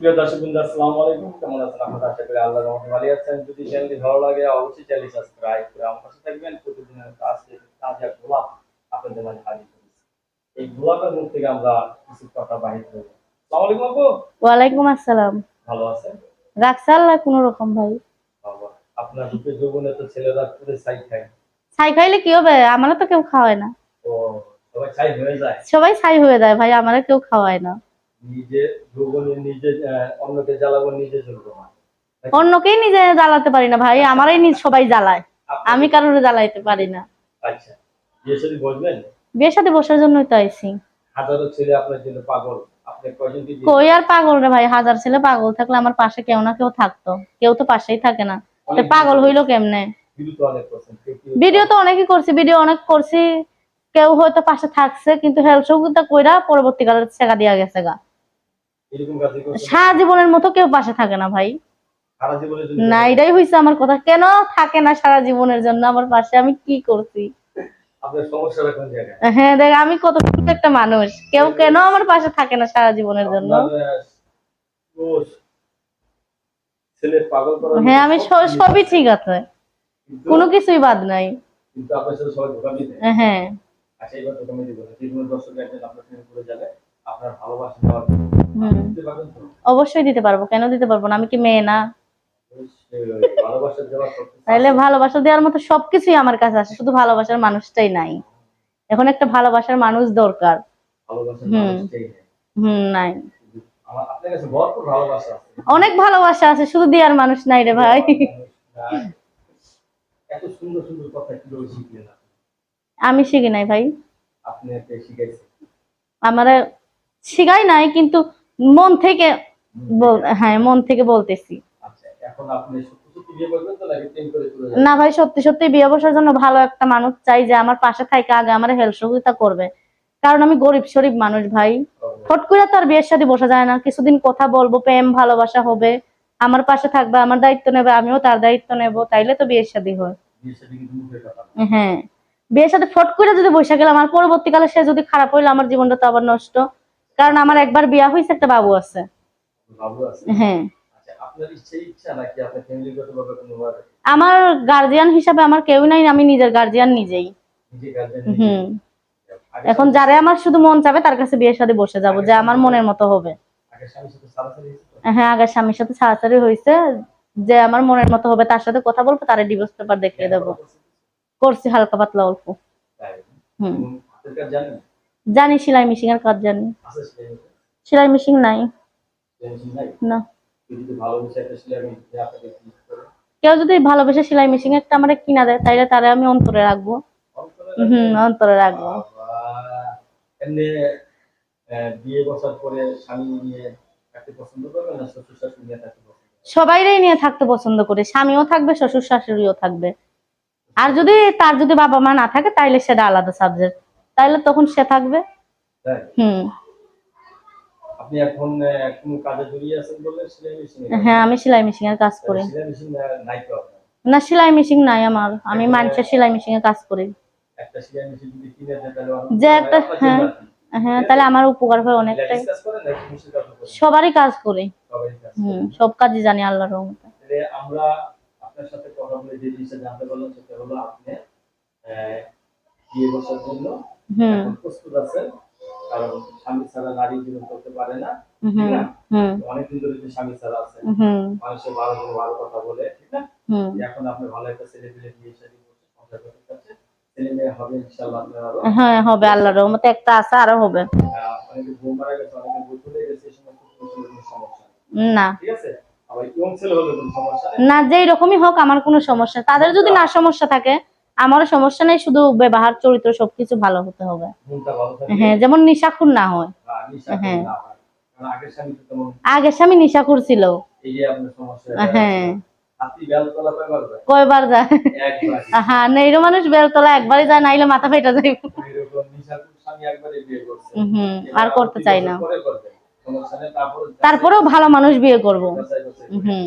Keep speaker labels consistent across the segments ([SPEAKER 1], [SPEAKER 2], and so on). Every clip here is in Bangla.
[SPEAKER 1] প্রিয় দর্শক বৃন্দ আসসালামু আলাইকুম। কেমন আছেন আপনারা? আশা করি আল্লাহর রহমতে ভালো আছেন। যদি চ্যানেলটি ভালো লাগে অবশ্যই চ্যানেলটি সাবস্ক্রাইব করে আমার পাশে থাকবেন। প্রতিদিনের থেকে তাজা গোলাপ আপনাদের মাঝে হাজির করেছি। এই গোলাপের মুখ থেকে আমরা কিছু কথা বাহির করব। আসসালামু আলাইকুম আপু।
[SPEAKER 2] ওয়ালাইকুম আসসালাম।
[SPEAKER 1] ভালো আছেন?
[SPEAKER 2] রাখছে আল্লাহ কোন রকম ভাই।
[SPEAKER 1] আপনার রূপে যৌবনে তো ছেলেরা পুরো ছাই খায়।
[SPEAKER 2] ছাই খাইলে কি হবে? আমারও তো কেউ খাওয়ায় না।
[SPEAKER 1] ও সবাই ছাই হয়ে যায়।
[SPEAKER 2] সবাই ছাই হয়ে যায় ভাই আমারও কেউ খাওয়ায় না।
[SPEAKER 1] নিজে যৌবনে নিজে অন্যকে জ্বালাবো নিজে জ্বলবো না।
[SPEAKER 2] অন্যকেই নিজে জ্বালাতে পারি না ভাই আমারই নিজ সবাই জ্বালায়। আমি কারোর জ্বালাইতে পারি না।
[SPEAKER 1] আচ্ছা। বিয়ে শাদী বসবেন?
[SPEAKER 2] বিয়ের সাথে বসার জন্যই তো আইছি।
[SPEAKER 1] হাজারো ছেলে আপনার জন্য পাগল।
[SPEAKER 2] কই আর পাগল রে ভাই হাজার ছেলে পাগল থাকলে আমার পাশে কেউ না কেউ থাকতো। কেউ তো পাশেই থাকে না। পাগল হইল কেমনে?
[SPEAKER 1] ভিডিও তো
[SPEAKER 2] অনেকই করছি ভিডিও অনেক করছি। কেউ হয়তো পাশে থাকছে কিন্তু হেল্প কইরা পরবর্তীকালে ছেকা দিয়া গেছে গা। সারা জীবনের মতো কেউ পাশে থাকে না ভাই। না এটাই হয়েছে আমার কথা। কেন থাকে না সারা জীবনের জন্য আমার পাশে? আমি কি করছি? হ্যাঁ দেখ আমি কত একটা মানুষ। কেউ কেন আমার পাশে থাকে না সারা জীবনের জন্য? হ্যাঁ আমি সবই ঠিক আছে। কোনো কিছুই বাদ নাই। হ্যাঁ।
[SPEAKER 1] আচ্ছা এবার দর্শক একজন আপনার প্রেমে পড়ে যাবে। আপনার ভালোবাসা দেওয়ার জন্য। দিতে পারবেন তো?
[SPEAKER 2] অবশ্যই দিতে পারব। কেন দিতে পারব না? আমি কি মেয়ে না?
[SPEAKER 1] ভালোবাসা দেওয়ার
[SPEAKER 2] তাইলে ভালোবাসা দেওয়ার মতো সবকিছুই আমার কাছে আছে। শুধু ভালোবাসার মানুষটাই নাই। এখন একটা ভালোবাসার মানুষ দরকার।
[SPEAKER 1] ভালোবাসার
[SPEAKER 2] হুম। হুম নাই। অনেক ভালোবাসা আছে। শুধু দেওয়ার মানুষ নাই রে ভাই? আমি শিখি নাই ভাই। আমার শিখাই নাই কিন্তু মন থেকে হ্যাঁ মন থেকে বলতেছি।
[SPEAKER 1] আচ্ছা
[SPEAKER 2] না ভাই সত্যি সত্যি বিয়ে বসার জন্য ভালো একটা মানুষ চাই যে আমার পাশে থাকে আগে আমার হেল্প সহযোগিতা করবে। কারণ আমি গরিব শরীফ মানুষ ভাই। ফট করে তো আর বিয়ের সাথে বসা যায় না। কিছুদিন কথা বলব প্রেম ভালোবাসা হবে। আমার পাশে থাকবে আমার দায়িত্ব নেবে আমিও তার দায়িত্ব নেব তাইলে তো বিয়ের হয়।
[SPEAKER 1] সাথে না।
[SPEAKER 2] হ্যাঁ। বিয়ের সাথে ফট করে যদি বসে গেলাম আমার পরবর্তীকালে সে যদি খারাপ হইলে আমার জীবনটা তো আবার নষ্ট। কারণ আমার একবার বিয়া হয়েছে একটা বাবু আছে। হ্যাঁ।
[SPEAKER 1] আচ্ছা
[SPEAKER 2] আমার গার্জিয়ান হিসাবে আমার কেউ নাই আমি নিজের গার্জিয়ান নিজেই। হুম। এখন যারে আমার শুধু মন চাবে তার কাছে বিয়ের সাথে বসে যাব যে আমার মনের মতো হবে? হ্যাঁ আগে স্বামীর সাথে ছাড়াছাড়ি হয়েছে যে আমার মনের মতো হবে তার সাথে কথা বলব তারে ডিভোর্স পেপার দেখিয়ে দেবো। করছি হালকা পাতলা অল্প। হুম। জানি সেলাই মেশিন এর কাজ জানি।
[SPEAKER 1] সেলাই মেশিন?
[SPEAKER 2] নাই? না।
[SPEAKER 1] কেউ যদি
[SPEAKER 2] ভালোবেসে সেলাই মেশিন একটা আমার কিনা দেয় তাইলে তারে আমি অন্তরে রাখব। হুম অন্তরে রাখব।
[SPEAKER 1] বাবা, এমনি আহ, বিয়ে বসার পরে স্বামী নিয়ে থাকতে পছন্দ করবেন না শ্বশুর শাশুড়ি নিয়ে থাকতে পছন্দ
[SPEAKER 2] সবাইরাই নিয়ে থাকতে পছন্দ করে। স্বামীও থাকবে শ্বশুর শাশুড়িও থাকবে। আর যদি তার যদি বাবা মা না থাকে তাইলে সেটা আলাদা সাবজেক্ট তাইলে তখন সে থাকবে? হুম।
[SPEAKER 1] আপনি এখন আহ, কাজে জড়িয়ে আছেন বলে সেলাই মেশিন
[SPEAKER 2] হ্যাঁ আমি সেলাই মেশিন এর কাজ করি।
[SPEAKER 1] সেলাই মেশিন নাই তো
[SPEAKER 2] না সেলাই মেশিন নাই আমার। আমি মানুষের সেলাই মেশিন এর কাজ করি।
[SPEAKER 1] একটা সেলাই মেশিন যদি কিনে দেন তাহলে
[SPEAKER 2] যে একটা-
[SPEAKER 1] হয়।
[SPEAKER 2] হ্যাঁ তাহলে আমার উপকার হয় অনেকটাই? সবারই কাজ করি। হুম সব কাজই জানি আল্লাহর রহমতে।
[SPEAKER 1] আমরা আপনার সাথে কথা বলে যে জিনিসটা জানতে পারলাম সেটা হলো আপনি বিয়ে বসার জন্য
[SPEAKER 2] হুম
[SPEAKER 1] এখন প্রস্তুত কারণ স্বামী ছাড়া নারী জীবন করতে পারে না ঠিক না? অনেকদিন ধরে যে স্বামী ছাড়া আছে মানুষের ভালো করে ভালো কথা বলে ঠিক না? এখন আপনি ভালো একটা ছেলে পেলে বিয়ে শাদী করছে সংসার করতে চাচ্ছে ছেলে মেয়ে হবে ইনশাল্লাহ আপনার
[SPEAKER 2] হ্যাঁ হবে আল্লাহর রহমতে একটা আছে আরও হবে।
[SPEAKER 1] অনেকে বউ মারা গেছে অনেকে বউ চলে গেছে এই সমস্ত কোনো কোনো সমস্যা
[SPEAKER 2] না।
[SPEAKER 1] ঠিক আছে?
[SPEAKER 2] না যেই রকমই হোক আমার কোনো সমস্যা। তাদের যদি না সমস্যা থাকে আমারও সমস্যা নেই শুধু ব্যবহার চরিত্র সবকিছু ভালো হতে হবে। হ্যাঁ যেমন নিশাখুর না হয়। হ্যাঁ।
[SPEAKER 1] না হয়। আগের স্বামী
[SPEAKER 2] নিশাখুর ছিল। হ্যাঁ।
[SPEAKER 1] কয়বার যায়?
[SPEAKER 2] হ্যাঁ নেইরো মানুষ বেলতলা একবারই যায় নাইলে মাথা ফেটে যায়। হুম আর করতে চাই না। তারপরেও ভালো মানুষ বিয়ে করব। হুম।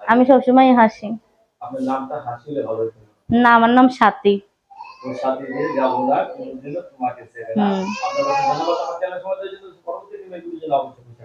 [SPEAKER 2] আমি সবসময় হাসি।
[SPEAKER 1] আপনার নামটা হাসিলে ভালো হতো
[SPEAKER 2] না আমার নাম সাথী।
[SPEAKER 1] সাথে নিয়ে যাব না কোনোদিনও তোমাকে ছেড়ে না। আপনার ধন্যবাদ। আমার চ্যানেল সমাজের জন্য পরবর্তী এগুলি যেন অবশ্যই